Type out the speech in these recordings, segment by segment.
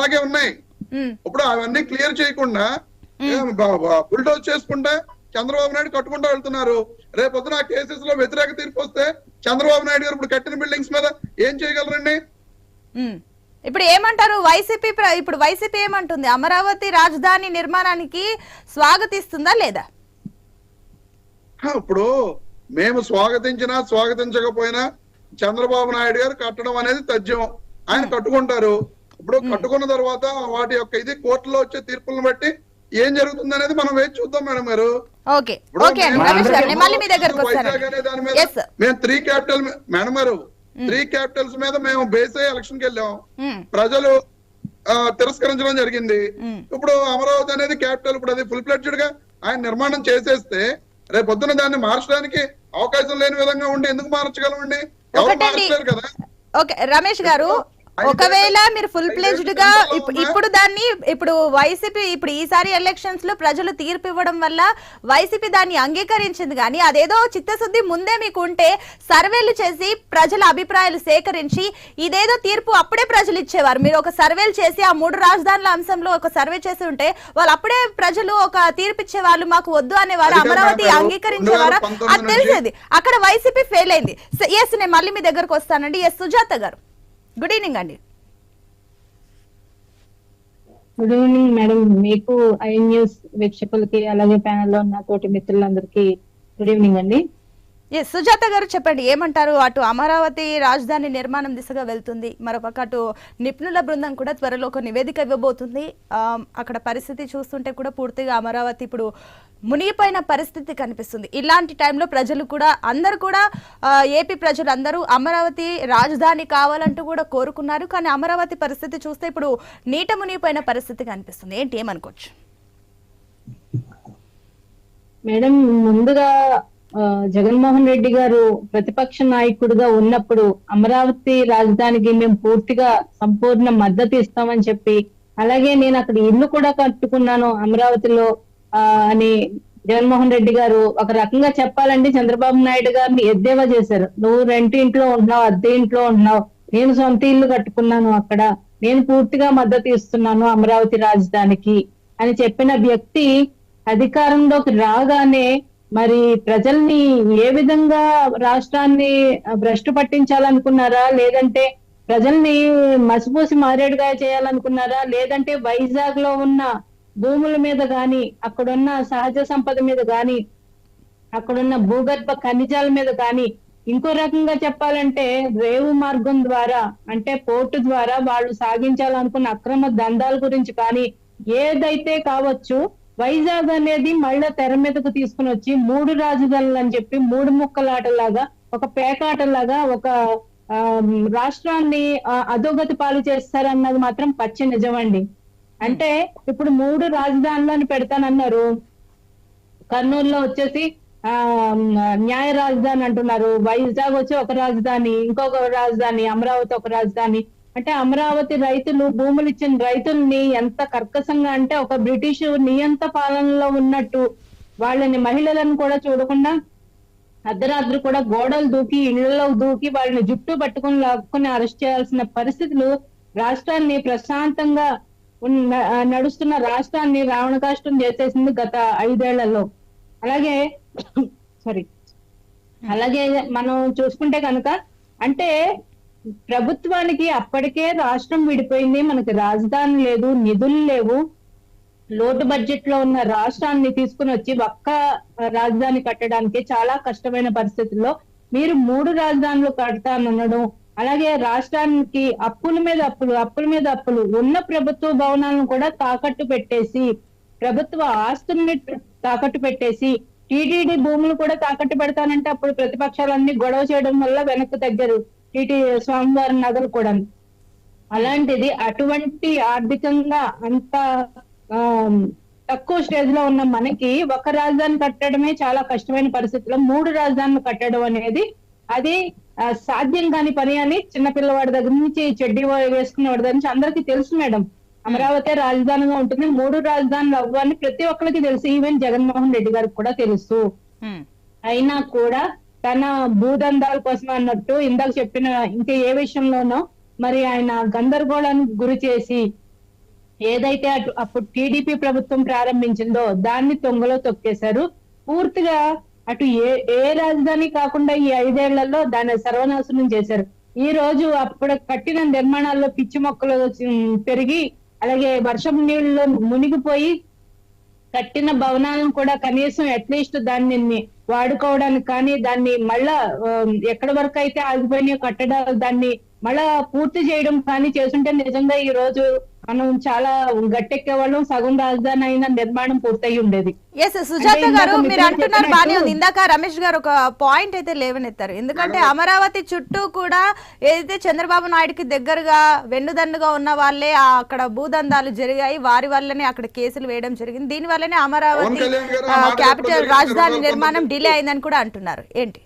అలాగే ఉన్నాయి. ఇప్పుడు అవన్నీ క్లియర్ చేయకుండా బుల్డోజ్ చేసుకుంటే చంద్రబాబు నాయుడు కట్టుకుంటూ వెళ్తున్నారు. రేపు పొద్దున ఆ కేసెస్లో వ్యతిరేక తీర్పు వస్తే చంద్రబాబు నాయుడు గారు ఇప్పుడు కట్టిన బిల్డింగ్స్ మీద ఏం చేయగలరండి. ఇప్పుడు ఏమంటారు? వైసీపీ ఇప్పుడు వైసీపీ ఏమంటుంది? అమరావతి రాజధాని నిర్మాణానికి స్వాగతిస్తుందా లేదా? ఇప్పుడు మేము స్వాగతించినా స్వాగతించకపోయినా చంద్రబాబు నాయుడు గారు కట్టడం అనేది తథ్యం. ఆయన కట్టుకుంటారు. ఇప్పుడు కట్టుకున్న తర్వాత వాటి యొక్క ఇది కోర్టులో వచ్చే తీర్పులను బట్టి ఏం జరుగుతుంది అనేది మనం వేచి చూద్దాం మేడం అండి. మేము త్రీ క్యాపిటల్ మేడం గారు త్రీ క్యాపిటల్స్ మీద మేము బేస్ అయ్యి ఎలక్షన్కి వెళ్ళాం. ప్రజలు తిరస్కరించడం జరిగింది. ఇప్పుడు అమరావతి అనేది క్యాపిటల్ ఇప్పుడు అది ఫుల్ ఫ్లెడ్జ్డ్గా ఆయన నిర్మాణం చేసేస్తే రేపు పొద్దున దాన్ని మార్చడానికి అవకాశం లేని విధంగా ఉండి ఎందుకు మార్చగలమండి? ఎవరు. మార్చలేరు కదా? ఓకే రమేష్ గారు ఒకవేళ మీరు ఫుల్ ప్లేజ్డ్గా ఇప్- ఇప్పుడు దాన్ని ఇప్పుడు వైసీపీ ఇప్పుడు ఈసారి ఎలక్షన్స్లో ప్రజలు తీర్పు ఇవ్వడం వల్ల వైసీపీ దాన్ని అంగీకరించింది కానీ అదేదో చిత్తశుద్ధి ముందే మీకు ఉంటే సర్వేలు చేసి ప్రజల అభిప్రాయాలు సేకరించి ఇదేదో తీర్పు అప్పుడే ప్రజలు ఇచ్చేవారు. మీరు ఒక సర్వేలు చేసి ఆ మూడు రాజధానుల అంశంలో ఒక సర్వే చేసి ఉంటే వాళ్ళు అప్పుడే ప్రజలు ఒక తీర్పు ఇచ్చేవాళ్ళు మాకు వద్దు అనేవారు అమరావతి. అంగీకరించేవారు? 2019 అది తెలిసేది. అక్కడ వైసీపీ ఫెయిల్ అయింది. ఎస్ నేను మళ్ళీ మీ దగ్గరకు వస్తానండి. ఎస్ సుజాత గారు. గుడ్ ఈవినింగ్ అండి గుడ్ ఈవినింగ్ మేడం మీకు ఐ న్యూస్ వీక్షకులకి అలాగే ప్యానెల్లో ఉన్న తోటి మిత్రులందరికీ గుడ్ ఈవినింగ్ అండి. ఎస్ సుజాత గారు చెప్పండి ఏమంటారు? అటు అమరావతి రాజధాని నిర్మాణం దిశగా వెళ్తుంది. మరొక అటు నిపుణుల బృందం కూడా త్వరలో ఒక నివేదిక ఇవ్వబోతుంది. అక్కడ పరిస్థితి చూస్తుంటే కూడా పూర్తిగా అమరావతి ఇప్పుడు మునిగిపోయిన పరిస్థితి కనిపిస్తుంది. ఇలాంటి టైంలో ప్రజలు కూడా అందరూ కూడా ఏపీ ప్రజలు అందరూ అమరావతి రాజధాని కావాలంటూ కూడా కోరుకున్నారు. కానీ అమరావతి పరిస్థితి చూస్తే ఇప్పుడు నీట మునిగిపోయిన పరిస్థితి కనిపిస్తుంది. ఏంటి ఏమనుకోవచ్చు? మేడం ముందుగా ఆ, జగన్మోహన్ రెడ్డి గారు ప్రతిపక్ష నాయకుడిగా ఉన్నప్పుడు అమరావతి రాజధానికి మేము పూర్తిగా సంపూర్ణ మద్దతు ఇస్తామని చెప్పి అలాగే నేను అక్కడ ఇల్లు కూడా కట్టుకున్నాను అమరావతిలో. అని జగన్మోహన్ రెడ్డి గారు ఒక రకంగా చెప్పాలంటే చంద్రబాబు నాయుడు గారిని ఎద్దేవా చేశారు. నువ్వు రెంట్ ఇంట్లో ఉంటున్నావు అద్దె ఇంట్లో ఉంటున్నావు. నేను సొంత ఇల్లు కట్టుకున్నాను అక్కడ. నేను పూర్తిగా మద్దతు ఇస్తున్నాను అమరావతి రాజధానికి అని చెప్పిన వ్యక్తి అధికారంలోకి రాగానే మరి ప్రజల్ని ఏ విధంగా రాష్ట్రాన్ని భ్రష్టు పట్టించాలనుకున్నారా? లేదంటే ప్రజల్ని మసిపోసి మారేడుగా చేయాలనుకున్నారా? లేదంటే వైజాగ్లో ఉన్న భూముల మీద గాని అక్కడున్న సహజ సంపద మీద గాని అక్కడున్న భూగర్భ ఖనిజాల మీద కానీ ఇంకో రకంగా చెప్పాలంటే రేవు మార్గం ద్వారా అంటే పోర్టు ద్వారా వాళ్ళు సాగించాలనుకున్న అక్రమ దందాల గురించి కానీ ఏదైతే కావచ్చు వైజాగ్ అనేది మళ్ళా తెర మీదకు తీసుకుని వచ్చి మూడు రాజధానులు అని చెప్పి మూడు ముక్కలాటలాగా ఒక పేకాటలాగా ఒక ఆ, రాష్ట్రాన్ని అధోగతి పాలు చేస్తారన్నది మాత్రం పచ్చి నిజమండి. అంటే ఇప్పుడు మూడు రాజధానులను పెడతానన్నారు. కర్నూలులో వచ్చేసి ఆ న్యాయ రాజధాని అంటున్నారు. వైజాగ్ వచ్చి ఒక రాజధాని ఇంకొక రాజధాని అమరావతి ఒక రాజధాని. అంటే అమరావతి రైతులు భూములు ఇచ్చిన రైతుల్ని ఎంత కర్కశంగా అంటే ఒక బ్రిటిష్ నియంత పాలనలో ఉన్నట్టు వాళ్ళని మహిళలను కూడా చూడకుండా అర్ధరాత్రి కూడా గోడలు దూకి ఇళ్ళలో దూకి వాళ్ళని జుట్టు పట్టుకుని లాక్కుని అరెస్ట్ చేయాల్సిన పరిస్థితులు రాష్ట్రాన్ని ప్రశాంతంగా నడుస్తున్న రాష్ట్రాన్ని రావణకాష్టం చేసేసింది గత ఐదేళ్ళలో. అలాగే సారీ అలాగే మనం చూసుకుంటే కనుక అంటే ప్రభుత్వానికి అప్పటికే రాష్ట్రం విడిపోయింది మనకి రాజధాని లేదు నిధులు లేవు. లోటు బడ్జెట్లో ఉన్న రాష్ట్రాన్ని తీసుకుని వచ్చి ఒక్క రాజధాని కట్టడానికి చాలా కష్టమైన పరిస్థితుల్లో మీరు మూడు రాజధానులు కడతానడం అలాగే రాష్ట్రానికి అప్పుల మీద అప్పులు అప్పుల మీద అప్పులు ఉన్న ప్రభుత్వ భవనాలను కూడా తాకట్టు పెట్టేసి ప్రభుత్వ ఆస్తుల్ని తాకట్టు పెట్టేసి టీటీడీ భూములు కూడా తాకట్టు పెడతానంటే అప్పుడు ప్రతిపక్షాలన్నీ గొడవ చేయడం వల్ల వెనక్కు తగ్గారు టీటీ స్వామివారి నగర్ కూడా. అలాంటిది అటువంటి ఆర్థికంగా అంత ఆ, తక్కువ స్టేజ్లో ఉన్న మనకి ఒక రాజధాని కట్టడమే చాలా కష్టమైన పరిస్థితిలో మూడు రాజధానులు కట్టడం అనేది అది సాధ్యం కాని పని అని చిన్న పిల్లవాడి దగ్గర నుంచి చెడ్డి వేసుకునేవాడి దగ్గర నుంచి అందరికీ తెలుసు మేడం. అమరావతి రాజధానిగా ఉంటుంది. మూడు రాజధానులు అవ్వని ప్రతి ఒక్కరికి తెలుసు. ఈవెన్ జగన్మోహన్ రెడ్డి గారికి కూడా తెలుసు. అయినా కూడా తన భూదందాల కోసం అన్నట్టు ఇందాక చెప్పిన ఇంకా ఏ విషయంలోనో మరి ఆయన గందరగోళానికి గురి చేసి ఏదైతే అటు అప్పుడు టీడీపీ ప్రభుత్వం ప్రారంభించిందో దాన్ని తొంగలో తొక్కేశారు. పూర్తిగా అటు ఏ ఏ రాజధాని కాకుండా ఈ ఐదేళ్ళలో దాన్ని సర్వనాశనం చేశారు. ఈ రోజు అప్పుడు కట్టిన నిర్మాణాల్లో పిచ్చి మొక్కలు పెరిగి అలాగే వర్షం నీళ్ళలో మునిగిపోయి కట్టిన భవనాలను కూడా కనీసం అట్లీస్ట్ దాన్ని వాడుకోవడానికి కానీ దాన్ని మళ్ళా ఎక్కడి వరకు అయితే ఆగిపోయినాయో కట్టడాలు దాన్ని మళ్ళా పూర్తి చేయడం కానీ చేస్తుంటే నిజంగా ఈ రోజు మనం చాలా గట్టెక్కే వాళ్ళం సగం రాజధాని అయిన నిర్మాణం పూర్తయి ఉండేది. ఎస్ సుజాత గారు మీరు అంటున్నారు బానే ఉంది. ఇందాక రమేష్ గారు ఒక పాయింట్ అయితే లేవనెత్తారు. ఎందుకంటే అమరావతి చుట్టూ కూడా ఏదైతే చంద్రబాబు నాయుడుకి దగ్గరగా వెన్నుదన్నుగా ఉన్న వాళ్ళే అక్కడ భూదందాలు జరిగాయి. వారి వల్లనే అక్కడ కేసులు వేయడం జరిగింది. దీని వల్లనే అమరావతి క్యాపిటల్? రాజధాని నిర్మాణం డిలే అయిందని కూడా అంటున్నారు. ఏంటి?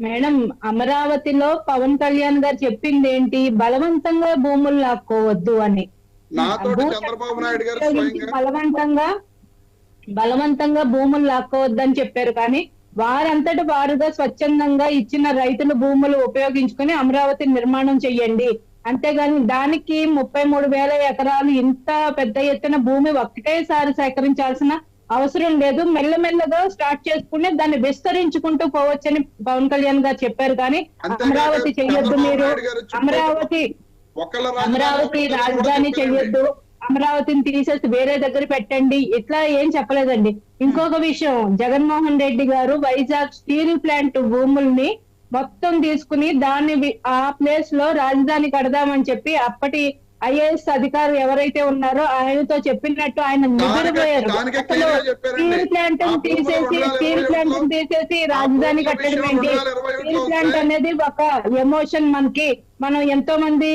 మేడం అమరావతిలో పవన్ కళ్యాణ్ గారు చెప్పింది ఏంటి బలవంతంగా భూములు లాక్కోవద్దు అని. బలవంతంగా బలవంతంగా భూములు లాక్కోవద్దని చెప్పారు. కానీ వారంతట వారుగా స్వచ్ఛందంగా ఇచ్చిన రైతుల భూములు ఉపయోగించుకొని అమరావతి నిర్మాణం చెయ్యండి. అంతేగాని దానికి ముప్పై మూడు వేల ఎకరాలు ఇంత పెద్ద ఎత్తున భూమి ఒక్కటేసారి సేకరించాల్సిన అవసరం లేదు. మెల్లమెల్లగా స్టార్ట్ చేసుకుని దాన్ని విస్తరించుకుంటూ పోవచ్చని పవన్ కళ్యాణ్ గారు చెప్పారు కానీ అమరావతి చెయ్యొద్దు మీరు. అమరావతి అమరావతి రాజధాని. చెయ్యొద్దు. అమరావతిని తీసేసి వేరే దగ్గర పెట్టండి. ఇట్లా ఏం చెప్పలేదండి. ఇంకొక విషయం జగన్మోహన్ రెడ్డి గారు వైజాగ్ స్టీల్ ప్లాంట్ భూముల్ని మొత్తం తీసుకుని దాన్ని ఆ ప్లేస్లో రాజధాని కడదామని చెప్పి అప్పటి ఐఏఎస్ అధికారులు ఎవరైతే ఉన్నారో ఆయనతో చెప్పినట్టు ఆయన నిద్రపోయారు. స్టీల్ ప్లాంట్ తీసేసి స్టీల్ ప్లాంట్ తీసేసి రాజధాని కట్టడం ఏంటి? స్టీల్ ప్లాంట్ అనేది ఒక ఎమోషన్ మనకి. మనం ఎంతో మంది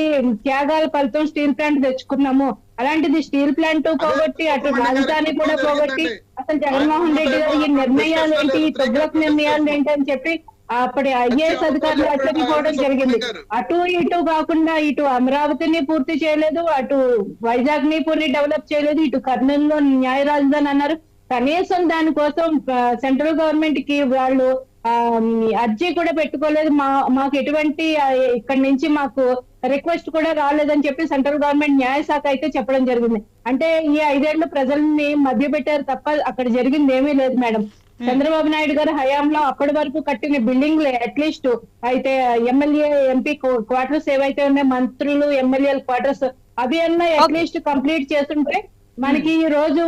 త్యాగాల ఫలితం స్టీల్ ప్లాంట్ తెచ్చుకున్నాము. అలాంటిది స్టీల్ ప్లాంట్ పోగొట్టి అటు రాజధాని కూడా పోగొట్టి. అసలు జగన్మోహన్ రెడ్డి గారు ఈ నిర్ణయాలు ఏంటి? ఈ తొగ్గులకు నిర్ణయాలు ఏంటి అని చెప్పి అప్పటి ఐఏఎస్ అధికారులు ఆశ్చర్యపోవడం జరిగింది. అటు ఇటు కాకుండా ఇటు అమరావతిని పూర్తి చేయలేదు అటు వైజాగ్ని పూర్తి డెవలప్ చేయలేదు ఇటు కర్నూలులో న్యాయ రాజధాని అన్నారు. కనీసం దానికోసం సెంట్రల్ గవర్నమెంట్కి వాళ్ళు ఆ, అర్జీ కూడా పెట్టుకోలేదు. మా మాకు ఎటువంటి ఇక్కడి నుంచి మాకు రిక్వెస్ట్ కూడా రాలేదని చెప్పి సెంట్రల్ గవర్నమెంట్ న్యాయ శాఖ అయితే చెప్పడం జరిగింది. అంటే ఈ ఐదేళ్ళు ప్రజల్ని మధ్య పెట్టారు తప్ప అక్కడ జరిగింది ఏమీ లేదు మేడం. చంద్రబాబు నాయుడు గారి హయాంలో అప్పటి వరకు కట్టిన బిల్డింగ్లు అట్లీస్ట్ అయితే ఎమ్మెల్యే ఎంపీ క్వార్టర్స్ ఏవైతే ఉన్నాయి మంత్రులు ఎమ్మెల్యేల క్వార్టర్స్ అవి అన్నా అట్లీస్ట్ కంప్లీట్ చేస్తుంటే మనకి ఈ రోజు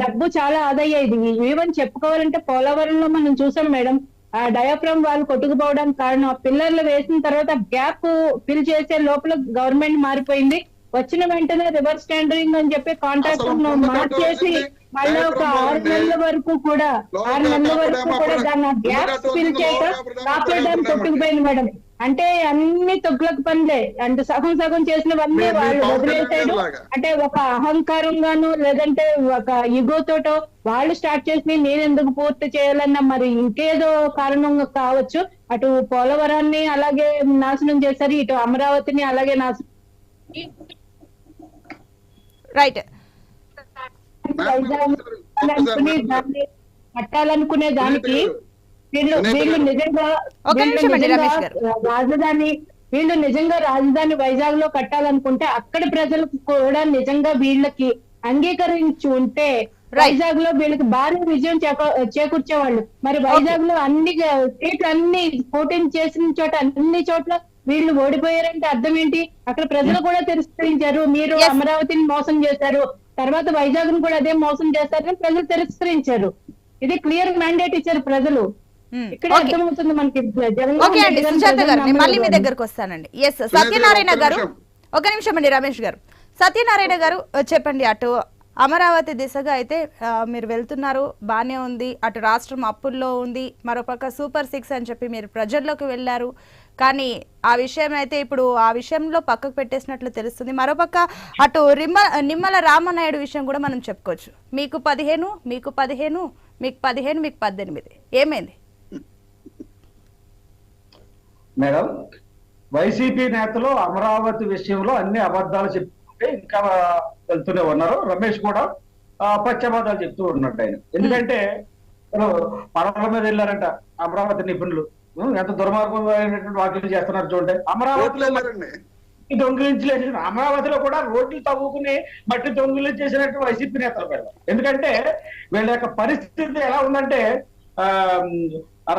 డబ్బు చాలా ఆదయ్యేది ఈవెన్ చెప్పుకోవాలంటే పోలవరంలో మనం చూసాం మేడం ఆ డయాఫ్రామ్ వాళ్ళు కొట్టుకుపోవడానికి కారణం ఆ పిల్లర్లు వేసిన తర్వాత గ్యాప్ ఫిల్ చేసే లోపల గవర్నమెంట్ మారిపోయింది. వచ్చిన వెంటనే రివర్స్ టెండరింగ్ అని చెప్పి కాంట్రాక్టర్ మార్చేసి మళ్ళీ ఒక ఆరు. నెలల వరకు కూడా ఆరు నెలల వరకు కూడా దాన్ని గ్యాప్ ఫిల్ చేయక కాపర్ డ్యామ్ కొట్టుకుపోయింది మేడం. అంటే అన్ని తొగ్గులకు పనులే. అంటే సగం సగం చేసినవన్నీ వాళ్ళు వదిలేసాడు. అంటే ఒక అహంకారంగాను లేదంటే ఒక ఇగోతోటో వాళ్ళు స్టార్ట్ చేసి నేను ఎందుకు పూర్తి చేయాలన్న మరి ఇంకేదో కారణం కావచ్చు. అటు పోలవరాన్ని అలాగే నాశనం చేశారు. ఇటు అమరావతిని అలాగే నాశనం రైట్ వైజాగ్ అనుకుని దాన్ని కట్టాలనుకునే దానికి వీళ్ళు వీళ్ళు నిజంగా. రాజధాని వీళ్ళు నిజంగా రాజధాని వైజాగ్లో కట్టాలనుకుంటే అక్కడ ప్రజలకు కూడా నిజంగా వీళ్ళకి అంగీకరించి ఉంటే వైజాగ్లో వీళ్ళకి భారీ విజయం చేకూ- చేకూర్చేవాళ్ళు. మరి వైజాగ్లో అన్ని సీట్లు అన్ని పోటీ చేసిన చోట అన్ని చోట్ల వీళ్ళు ఓడిపోయారంటే అర్థం ఏంటి? అక్కడ ప్రజలు కూడా తిరస్కరించారు. మీరు. అమరావతిని మోసం చేశారు. తర్వాత వైజాగ్ను కూడా అదే మోసం చేస్తారని ప్రజలు తిరస్కరించారు. ఇది క్లియర్ మ్యాండేట్ ఇచ్చారు ప్రజలు. అర్థమవుతుంది మనకి ఓకే అండి సుజాత గారు నేను మళ్ళీ మీ. దగ్గరకు వస్తానండి. ఎస్ సత్యనారాయణ గారు. ఒక నిమిషం అండి రమేష్ గారు. సత్యనారాయణ గారు చెప్పండి అటు అమరావతి దిశగా అయితే మీరు వెళ్తున్నారు బాగానే ఉంది. అటు రాష్ట్రం అప్పుల్లో ఉంది. మరోపక్క సూపర్ సిక్స్ అని చెప్పి మీరు ప్రజల్లోకి వెళ్ళారు. కానీ ఆ విషయం అయితే ఇప్పుడు ఆ విషయంలో పక్కకు పెట్టేసినట్లు తెలుస్తుంది. మరోపక్క అటు రిమ్మ నిమ్మల రామనాయుడు విషయం కూడా మనం చెప్పుకోవచ్చు. మీకు పదిహేను మీకు పదిహేను మీకు పదిహేను మీకు పద్దెనిమిది. ఏమైంది? మేడం వైసీపీ నేతలు అమరావతి విషయంలో అన్ని అబద్ధాలు చెప్తుంటే ఇంకా వెళ్తూనే ఉన్నారు. రమేష్ కూడా పచ్చబద్ధాలు చెప్తూ ఉన్నట్టు ఆయన. ఎందుకంటే పడవల మీద వెళ్ళారంట అమరావతి నిపుణులు. ఎంత దుర్మార్గమైనటువంటి వాక్యాలు చేస్తున్నారు చూడండి. అమరావతిలో దొంగిలించలేదు అమరావతిలో కూడా రోడ్లు తవ్వుకుని మట్టి దొంగిలి చేసినట్టు వైసీపీ నేతలు వీళ్ళు ఎందుకంటే వీళ్ళ యొక్క పరిస్థితి ఎలా ఉందంటే ఆ